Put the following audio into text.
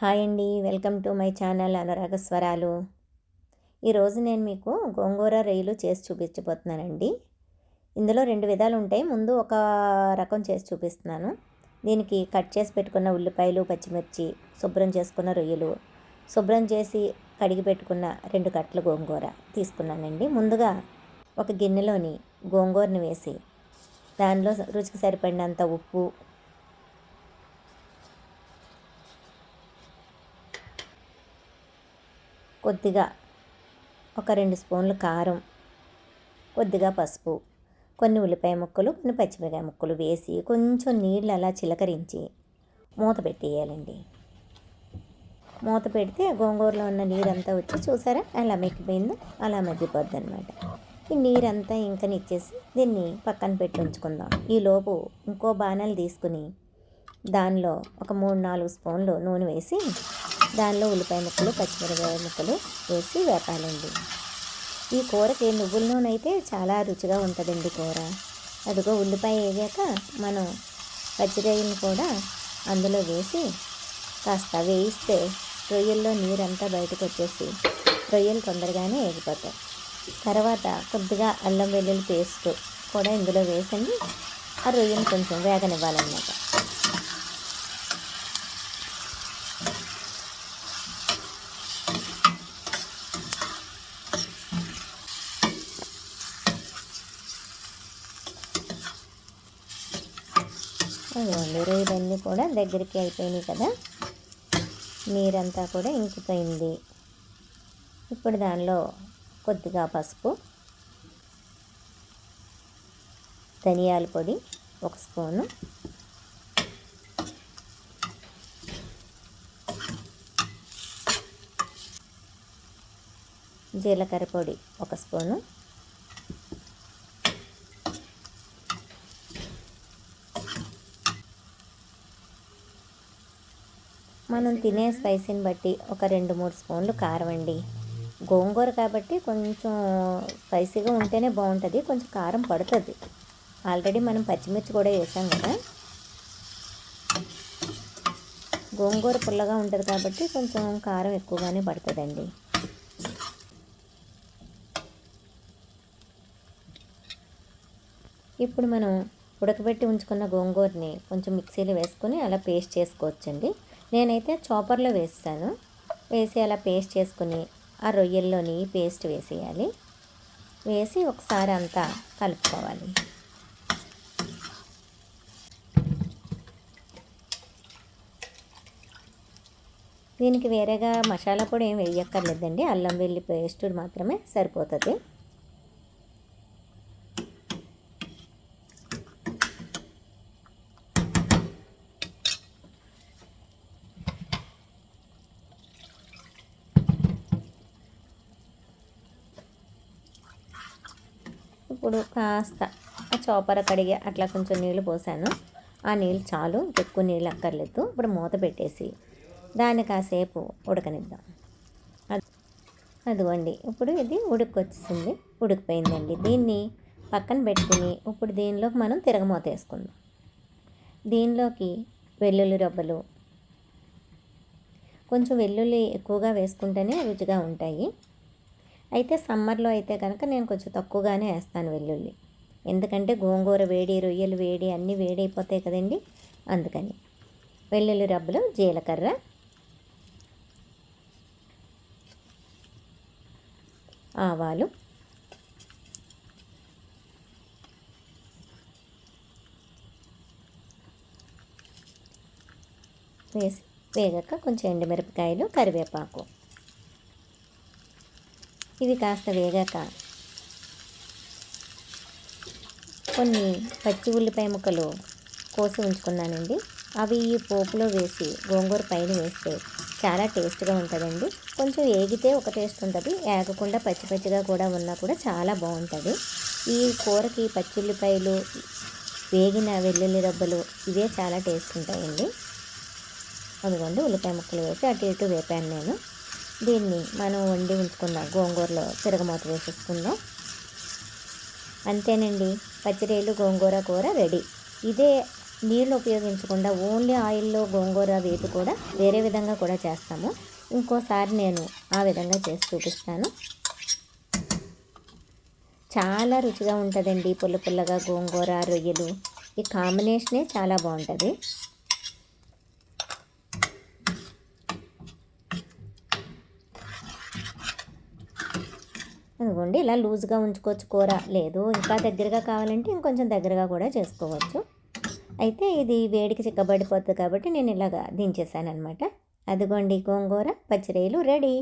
Hi అండి. Welcome to my channel అనురాగ స్వరాలు. ఈరోజు నేను మీకు గోంగూర రొయ్యలు చేసి చూపించబోతున్నానండి. ఇందులో రెండు విధాలు ఉంటాయి. ముందు ఒక రకం చేసి చూపిస్తున్నాను. దీనికి కట్ చేసి పెట్టుకున్న ఉల్లిపాయలు పచ్చిమిర్చి శుభ్రం చేసుకున్న రొయ్యలు శుభ్రం చేసి కడిగి పెట్టుకున్న రెండు కట్టలు గోంగూర తీసుకున్నానండి. ముందుగా ఒక గిన్నెలోని గోంగూరని వేసి దానిలో రుచికి సరిపడినంత ఉప్పు కొద్దిగా ఒక రెండు స్పూన్లు కారం కొద్దిగా పసుపు కొన్ని ఉల్లిపాయ ముక్కలు కొన్ని పచ్చిమిరకాయ ముక్కలు వేసి కొంచెం నీళ్ళు అలా చిలకరించి మూత పెట్టేయాలండి. మూత పెడితే గోంగూరలో ఉన్న నీరంతా వచ్చి చూసారా? అలా మెక్కిపోయిందో అలా మగ్గిపోద్ది అనమాట ఈ నీరంతా ఇంకనిచ్చేసి దీన్ని పక్కన పెట్టి ఉంచుకుందాం. ఈలోపు ఇంకో బాణాలు తీసుకుని దానిలో ఒక మూడు నాలుగు స్పూన్లు నూనె వేసి దానిలో ఉల్లిపాయ ముక్కలు పచ్చిమిరపకాయ ముక్కలు వేసి వేపాలండి. ఈ కూరకి నువ్వుల నూనె అయితే చాలా రుచిగా ఉంటుందండి కూర. అదిగో ఉల్లిపాయ వేగాక మనం పచ్చిరొయ్యలను కూడా అందులో వేసి కాస్త వేయిస్తే రొయ్యల్లో నీరంతా బయటకు వచ్చేసి రొయ్యలు తొందరగానే వేగిపోతాయి తర్వాత కొద్దిగా అల్లం వెల్లుల్లి పేస్ట్ కూడా ఇందులో వేసండి. ఆ రొయ్యను కొంచెం వేగనివ్వాలన్నమాట. అదిగోండి రొయ్యలన్నీ కూడా దగ్గరికి అయిపోయినాయి కదా. నీరంతా కూడా ఇంకిపోయింది. ఇప్పుడు దానిలో కొద్దిగా పసుపు ధనియాల పొడి ఒక స్పూను జీలకర్ర పొడి ఒక స్పూను మనం తినే స్పైసీని బట్టి ఒక రెండు మూడు స్పూన్లు కారం అండి. గోంగూర కాబట్టి కొంచెం స్పైసీగా ఉంటేనే బాగుంటుంది కొంచెం కారం పడుతుంది. ఆల్రెడీ మనం పచ్చిమిర్చి కూడా వేసాం కదా. గోంగూర పుల్లగా ఉంటుంది కాబట్టి కొంచెం కారం ఎక్కువగానే పడుతుందండి. ఇప్పుడు మనం ఉడకబెట్టి ఉంచుకున్న గోంగూరని కొంచెం మిక్సీలో వేసుకొని అలా పేస్ట్ చేసుకోవచ్చండి. నేనైతే చాపర్లో వేస్తాను. వేసి అలా పేస్ట్ చేసుకుని ఆ రొయ్యల్లోని పేస్ట్ వేసేయాలి. వేసి ఒకసారి అంతా కలుపుకోవాలి. దీనికి వేరేగా మసాలా పొడి ఏం వేయక్కర్లేదండి. అల్లం వెల్లి పేస్ట్ మాత్రమే సరిపోతుంది. ఇప్పుడు కాస్త చోపర కడిగి అట్లా కొంచెం నీళ్ళు పోసాను. ఆ నీళ్ళు చాలు ఎక్కువ నీళ్ళు అక్కర్లేదు. ఇప్పుడు మూత పెట్టేసి దాన్ని కాసేపు ఉడకనిద్దాం. అదిగోండి. ఇప్పుడు ఇది ఉడికొచ్చింది. ఉడికిపోయిందండి. దీన్ని పక్కన పెట్టుకుని ఇప్పుడు దీనిలోకి మనం తిరగమూత వేసుకుందాం. దీనిలోకి వెల్లుల్లి రబ్బలు కొంచెం వెల్లుల్లి ఎక్కువగా వేసుకుంటేనే రుచిగా ఉంటాయి. అయితే సమ్మర్లో అయితే కనుక నేను కొంచెం తక్కువగానే వేస్తాను వెల్లుల్లి. ఎందుకంటే గోంగూర వేడి రొయ్యలు వేడి అన్నీ వేడైపోతాయి కదండి. అందుకని వెల్లుల్లి రబ్బులు జీలకర్ర ఆవాలు వేసి వేగాక కొంచెం ఎండుమిరపకాయలు కరివేపాకు. ఇవి కాస్త వేగాక కొన్ని పచ్చి ఉల్లిపాయ ముక్కలు కోసి ఉంచుకున్నానండి. అవి ఈ పోపులో వేసి గోంగూర పైన వేస్తే చాలా టేస్ట్గా ఉంటుందండి. కొంచెం ఏగితే ఒక టేస్ట్ ఉంటుంది. ఏగకుండా పచ్చి పచ్చిగా కూడా ఉన్నా కూడా చాలా బాగుంటుంది. ఈ కూరకి పచ్చి ఉల్లిపాయలు వేగిన వెల్లుల్లి రబ్బలు ఇవే చాలా టేస్ట్ ఉంటాయండి. అదిగోండి ఉల్లిపాయ ముక్కలు వేసి అటు ఇటు వేపాను నేను. దీన్ని మనం వండి ఉంచుకున్న గోంగూరలో తిరగమాత వేసేసుకుందాం. అంతేనండి. పచ్చిరేలు గోంగూర కూర రెడీ. ఇదే నీళ్ళు ఉపయోగించకుండా ఓన్లీ ఆయిల్లో గోంగూర వేపు కూడా వేరే విధంగా కూడా చేస్తాము. ఇంకోసారి నేను ఆ విధంగా చేసి చూపిస్తాను. చాలా రుచిగా ఉంటుందండి. పుల్ల పుల్లగా గోంగూర రొయ్యలు. ఈ కాంబినేషనే చాలా బాగుంటుంది. అదిగోండి ఇలా లూజ్గా ఉంచుకోవచ్చు కూర లేదు. ఇంకా దగ్గరగా కావాలంటే ఇంకొంచెం దగ్గరగా కూడా చేసుకోవచ్చు. అయితే ఇది వేడికి చిక్కబడిపోతుంది కాబట్టి నేను ఇలాగా దించేసాను అనమాట అదిగోండి గోంగూర పచ్చిరేలు రెడీ.